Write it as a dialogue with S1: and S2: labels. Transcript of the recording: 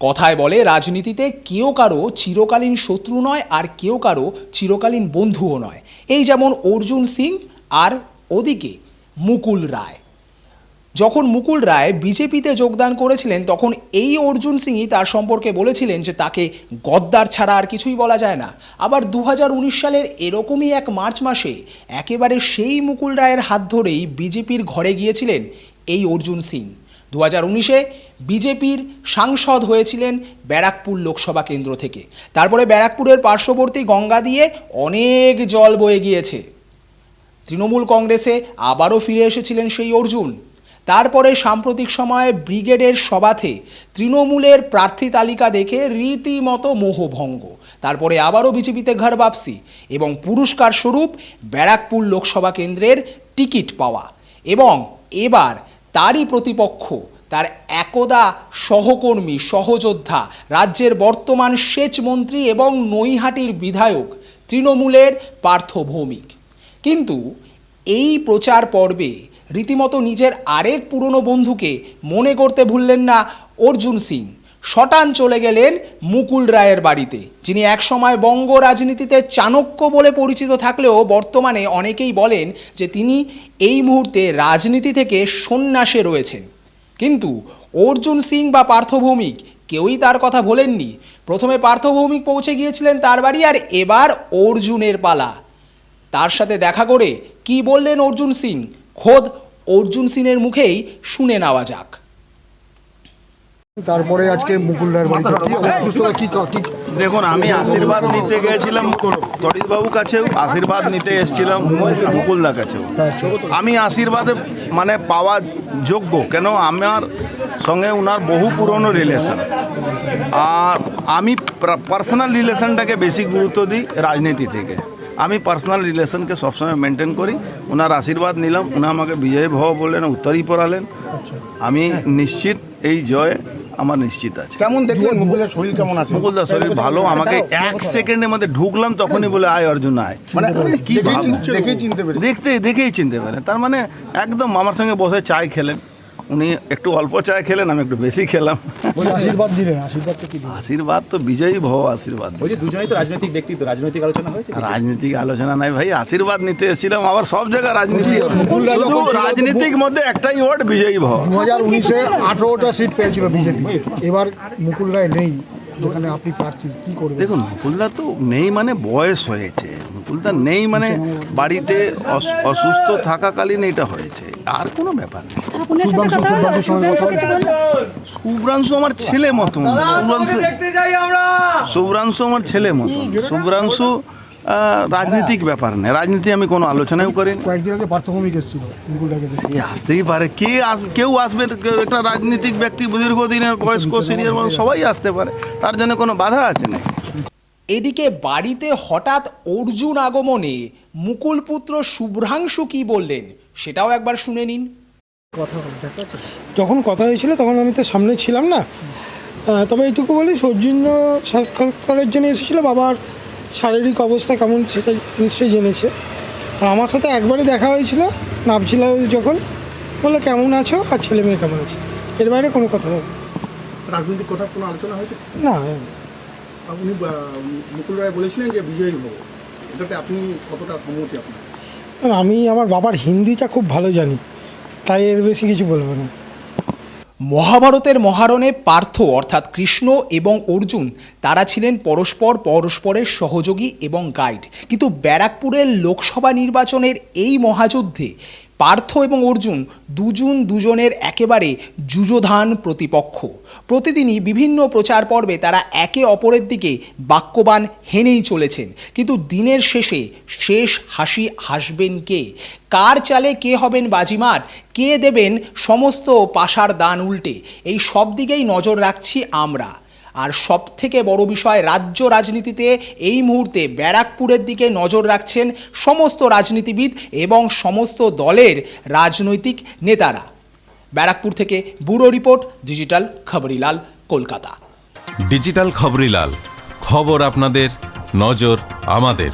S1: কথায় বলে, রাজনীতিতে কেউ কারও চিরকালীন শত্রু নয় আর কেউ কারও চিরকালীন বন্ধুও নয়। এই যেমন অর্জুন সিং আর ওদিকে মুকুল রায়। যখন মুকুল রায় বিজেপিতে যোগদান করেছিলেন, তখন এই অর্জুন সিংই তার সম্পর্কে বলেছিলেন যে তাকে গদ্দার ছাড়া আর কিছুই বলা যায় না। আবার দু হাজার উনিশ সালের এরকমই এক মার্চ মাসে একেবারে সেই মুকুল রায়ের হাত ধরেই বিজেপির ঘরে গিয়েছিলেন এই অর্জুন সিং। দু হাজার উনিশে বিজেপির সাংসদ হয়েছিলেন ব্যারাকপুর লোকসভা কেন্দ্র থেকে। তারপরে ব্যারাকপুরের পার্শ্ববর্তী গঙ্গা দিয়ে অনেক জল বয়ে গিয়েছে। তৃণমূল কংগ্রেসে আবারও ফিরে এসেছিলেন সেই অর্জুন। তারপরে সাম্প্রতিক সময়ে ব্রিগেডের সভাতে তৃণমূলের প্রার্থী তালিকা দেখে রীতিমতো মোহভঙ্গ। তারপরে আবারও বিজেপিতে ঘর বাপসি এবং পুরস্কার স্বরূপ ব্যারাকপুর লোকসভা কেন্দ্রের টিকিট পাওয়া। এবং এবার তারই প্রতিপক্ষ, তার একদা সহকর্মী, সহযোদ্ধা, রাজ্যের বর্তমান সেচ মন্ত্রী এবং নৈহাটির বিধায়ক, তৃণমূলের পার্থ ভৌমিক কিন্তু এই প্রচার পর্বে রীতিমতো নিজের আরেক পুরনো বন্ধুকে মনে করতে ভুললেন না অর্জুন সিং। শটান চলে গেলেন মুকুল রায়ের বাড়িতে, যিনি একসময় বঙ্গ রাজনীতিতে চাণক্য বলে পরিচিত থাকলেও বর্তমানে অনেকেই বলেন যে তিনি এই মুহূর্তে রাজনীতি থেকে সন্ন্যাসে রয়েছেন। কিন্তু অর্জুন সিং বা পার্থভৌমিক কেউই তার কথা বলেননি প্রথমে পার্থভৌমিক পৌঁছে গিয়েছিলেন তার বাড়ি আর এবার অর্জুনের পালা। তার সাথে দেখা করে কি বললেন অর্জুন সিং? খোদ অর্জুন সিংয়ের মুখেই শুনে নেওয়া যাক।
S2: তারপরে আজকে মুকুল রায়ের বাড়িতে কি অসুস্থতা কি কি
S3: দেখুন আমি আশীর্বাদ নিতে গিয়েছিলাম তরিতবাবু কাছেও আশীর্বাদ নিতে এসেছিলাম মুকুলদা কাছেও। আমি আশীর্বাদে মানে পাওয়া যোগ্য কেন আমার সঙ্গে ওনার বহু পুরনো রিলেশন আর আমি পার্সোনাল রিলেশনটাকে বেশি গুরুত্ব দিই রাজনীতি থেকে। আমি পার্সোনাল রিলেশনকে সবসময় মেনটেন করি। ওনার আশীর্বাদ নিলাম উনি আমাকে বিজয় ভব বললেন উত্তরই পড়ালেন। আমি নিশ্চিত এই জয় আমার নিশ্চিত আছে।
S2: কেমন দেখলেন? মুকুলের শরীর কেমন আছে?
S3: মুকুলদার শরীর ভালো আমাকে এক সেকেন্ডের মধ্যে ঢুকলাম তখনই বলে আয় অর্জুন আয়।
S2: মানে
S3: কি
S2: দেখেই চিনতে পারে
S3: দেখতে দেখেই চিনতে পারে তার মানে একদম আমার সঙ্গে বসে চায় খেলেন। উনি একটু অল্প চায় খেলেন আমি একটু বেশি খেলাম।
S2: আশীর্বাদ দিলেন আশীর্বাদ তো কি
S3: আশীর্বাদ তো বিজয়ী ভব আশীর্বাদ
S4: ওই যে দুজনেই তো রাজনৈতিক ব্যক্তিত্ব রাজনৈতিক আলোচনা হয়েছে
S3: রাজনীতিক আলোচনা নাই ভাই আশীর্বাদ নিতে এসেছিলাম আবার সব জায়গায় রাজনীতি রাজনীতিক মধ্যে একটাই ওয়ার্ড বিজয়ী ভব।
S2: দু হাজার উনিশে আঠারোটা সিট পেয়েছিল বিজেপি। এবার মুকুল রায় নেই যেখানে আপনি প্রার্থী কি করবেন?
S3: দেখুন মুকুলদা তো নেই মানে বয়স হয়েছে। মুকুলদা নেই মানে বাড়িতে অসুস্থ থাকাকালীন এটা হয়েছে। আর কোনো ব্যাপার নেই।
S2: শুভ্রাংশু
S3: আমার ছেলে মতন। শুভ্রাংশু শুভ্রাংশু আমার ছেলে মতন। শুভ্রাংশু রাজনীতিক ব্যাপার নেই। রাজনীতি আমি কোনো আলোচনাও করিনি।
S2: কয়েকদিন আগে পার্থভূমিক এসেছিল।
S3: সে আসতেই পারে। কে আস কেউ আসবে? কেউ একটা রাজনীতিক ব্যক্তি দীর্ঘদিনের বয়স্ক সিনিয়র মানুষ সবাই আসতে পারে। তার জন্য কোনো বাধা আছে না
S1: এদিকে বাড়িতে হঠাৎ অর্জুন আগমনে মুকুল পুত্র শুভ্রাংশু কি বললেন সেটাও একবার শুনে নিন।
S2: কথা
S5: যখন কথা হয়েছিল তখন আমি তো সামনে ছিলাম না। তবে এইটুকু বলি সৌজন্য সাক্ষাৎকারের জন্য এসেছিল বাবার শারীরিক অবস্থা কেমন সেটা নিশ্চয়ই জেনেছে। আর আমার সাথে একবারই দেখা হয়েছিল নামছিল যখন বলল কেমন আছো? আর ছেলে মেয়ে কেমন আছে? এর বাইরে কোনো কথা হবে
S2: রাজনৈতিক কথা কোনো আলোচনা হয়েছে?
S5: না
S2: উনি মুকুল রায় বলেছিলেন যে বিজয়ী হব। এটাতে আপনি কতটা সম্মতি আপনার?
S5: আমি আমার বাবার হিন্দিটা খুব ভালো জানি তাই এর বেশি কিছু বলব না।
S1: মহাভারতের মহারণে পার্থ অর্থাৎ কৃষ্ণ এবং অর্জুন তারা ছিলেন পরস্পর পরস্পরের সহযোগী এবং গাইড কিন্তু ব্যারাকপুরের লোকসভা নির্বাচনের এই মহাযুদ্ধে পার্থ এবং অর্জুন দুজন দুজনের একেবারে যুযোধান প্রতিপক্ষ। প্রতিদিনই বিভিন্ন প্রচার পর্বে তারা একে অপরের দিকে বাক্যবান হেনেই চলেছেন। কিন্তু দিনের শেষে শেষ হাসি হাসবেন কে? কার চালে কে হবেন বাজিমার? কে দেবেন সমস্ত পাশার দান উল্টে? এই সব দিকেই নজর রাখছি আমরা। আর সব থেকে বড় বিষয়, রাজ্য রাজনীতিতে এই মুহূর্তে ব্যারাকপুরের দিকে নজর রাখছেন সমস্ত রাজনীতিবিদ এবং সমস্ত দলের রাজনৈতিক নেতারা। ব্যারাকপুর থেকে bureau report, digital Khaborilal, Kolkata.
S6: Digital Khaborilal, খবর আপনাদের, নজর আমাদের।